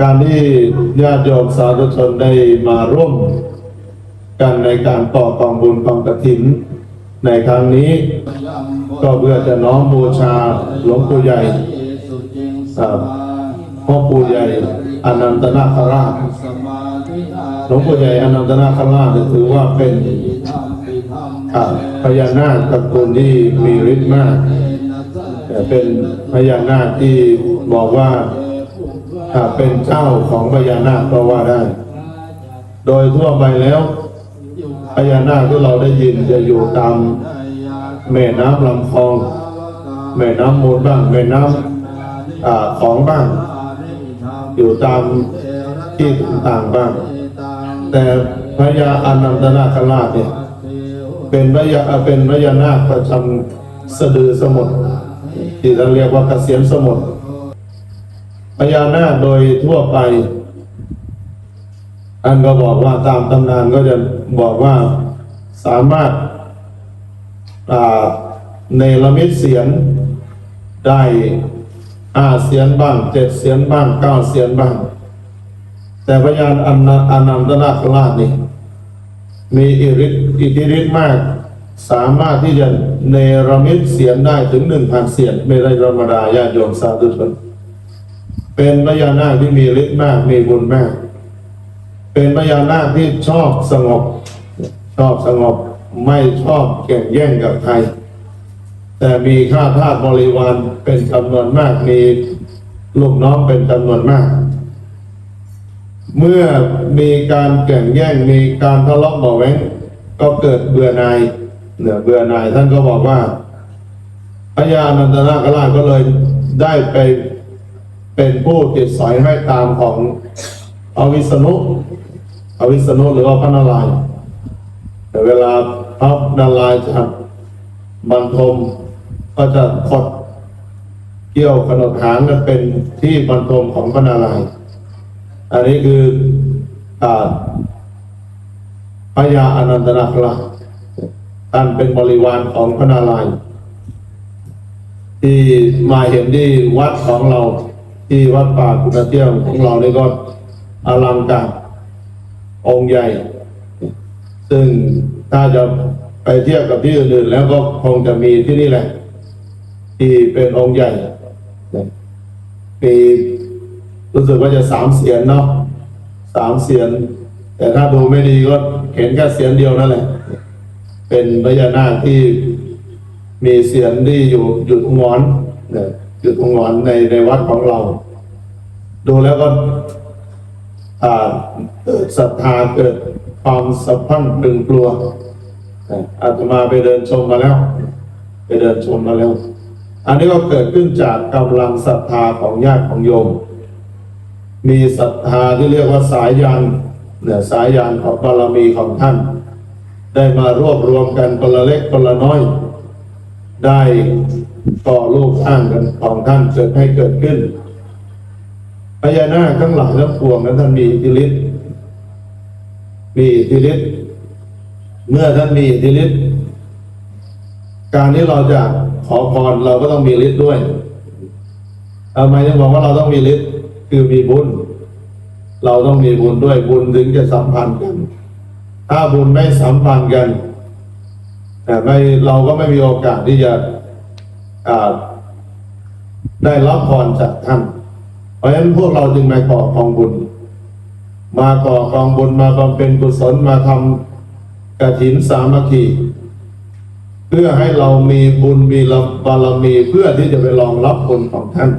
การที่ญาติโยมสาธุชนได้มาร่วม กันในการต่อกองบุญกองกฐิน ในครั้งนี้ ก็เพื่อจะน้อมบูชาหลวงปู่ใหญ่ครับพ่อปู่ใหญ่อนันตนาคราชหลวงปู่ใหญ่อนันตนาคราชถือว่าเป็นพญานาคตระกูลที่มีฤทธิ์มากแต่เป็นพญานาคที่บอกว่า เป็นเจ้าของพญานาคก็ว่าได้ โดยทั่วไปแล้วพญานาคที่เราได้ยินจะอยู่ตามแม่น้ำลำคลอง แม่น้ำมูลบ้างแม่น้ำอ่าของบ้าง อยู่ตามที่ต่างๆบ้าง แต่พญาอนันตนาคราชเนี่ยเป็นพญาเป็นพญานาคประจำสะดือสมุทรที่เราเรียกว่าเกษียณสมุทร พญานาคโดยทั่วไป อันก็บอกว่าตามตำนานก็จะบอกว่าสามารถในละมิตเสียนได้ห้าเสียนบ้างเจ็ดเสียนบ้างเก้าเสียนบ้าง แต่พญานอนันอนันตนาคราชนี่มีอิริอิทธิฤทธิ์มาก สามารถที่จะเนรมิตเสียงได้ถึงหนึ่งพันเสียงไม่ได้ธรรมดาญาโยมสาธุชน เป็นพญานาคที่มีฤทธิ์มากมีบุญมาก เป็นพญานาคที่ชอบสงบ ชอบสงบไม่ชอบแข่งแย่งกับใครแต่มีข้าทาสบริวารเป็นจำนวนมากมีลูกน้องเป็นจำนวนมาก เมื่อมีการแข่งแย่งมีการทะเลาะเบาะแว้งก็เกิดเบื่อหน่ายเนี่ยเบื่อหน่ายท่านก็บอกว่าพญานันตนาคราชก็เลยได้ไป เป็นผู้ติดสอยให้ตามของอวิษณุอวิษณุหรือว่าพระนารายณ์แต่เวลาพระนารายณ์จะบรรทมก็จะขดเกี่ยวขนดหางกันเป็นที่บรรทมของพระนารายณ์อันนี้คืออ่าพญาอนันตนาคราชท่านเป็นบริวารของพระนารายณ์ที่มาเห็นที่วัดของเรา ที่วัดป่าคุณเที่ยวของเรานี่ก็อลังการองค์ใหญ่ ซึ่งถ้าจะไปเทียบกับที่อื่นๆแล้วก็คงจะมีที่นี่แหละ ที่เป็นองค์ใหญ่มีรู้สึกว่าจะสามเสียนเนาะสามเสียน แต่ถ้าดูไม่ดีก็เห็นแค่เสียนเดียวนั่นแหละ เป็นพญานาคที่มีเสียนที่อยู่อยู่ตรงงอนเนี่ย อยู่ตรงงอนในในวัดของเรา ดูแล้วก็อ่าเกิดศรัทธาเกิดความสะพั่งตึงกลัวอะอาตมาไปเดินชมมาแล้ว ไปเดินชมมาแล้ว อันนี้ก็เกิดขึ้นจากกำลังศรัทธาของญาติของโยม มีศรัทธาที่เรียกว่าสายยานเนี่ยสายยานของบารมีของท่าน ได้มารวบรวมกันคนละเล็กคนละน้อย ได้ ก่อลูกสร้างกันของท่านเกิดให้เกิดขึ้นพญานาคทั้งหลายทั้งปวงนั้นท่านมีอิทธิฤทธิ์มีอิทธิฤทธิ์เมื่อท่านมีอิทธิฤทธิ์การที่เราจะขอพรเราก็ต้องมีฤทธิ์ด้วยทำไมถึงบอกว่าเราต้องมีฤทธิ์คือมีบุญ เราต้องมีบุญด้วยบุญถึงจะสัมพันธ์กัน ถ้าบุญไม่สัมพันธ์กันแต่ไม่เราก็ไม่มีโอกาสที่จะ ได้รับพรจากท่าน เพราะฉะนั้นพวกเราจึงมาก่อกองบุญ มาก่อกองบุญมาบำเพ็ญกุศลมาทำกระถินสามัคคีเพื่อให้เรามีบุญมีบารมีเพื่อที่จะไปรองรับบุญของท่าน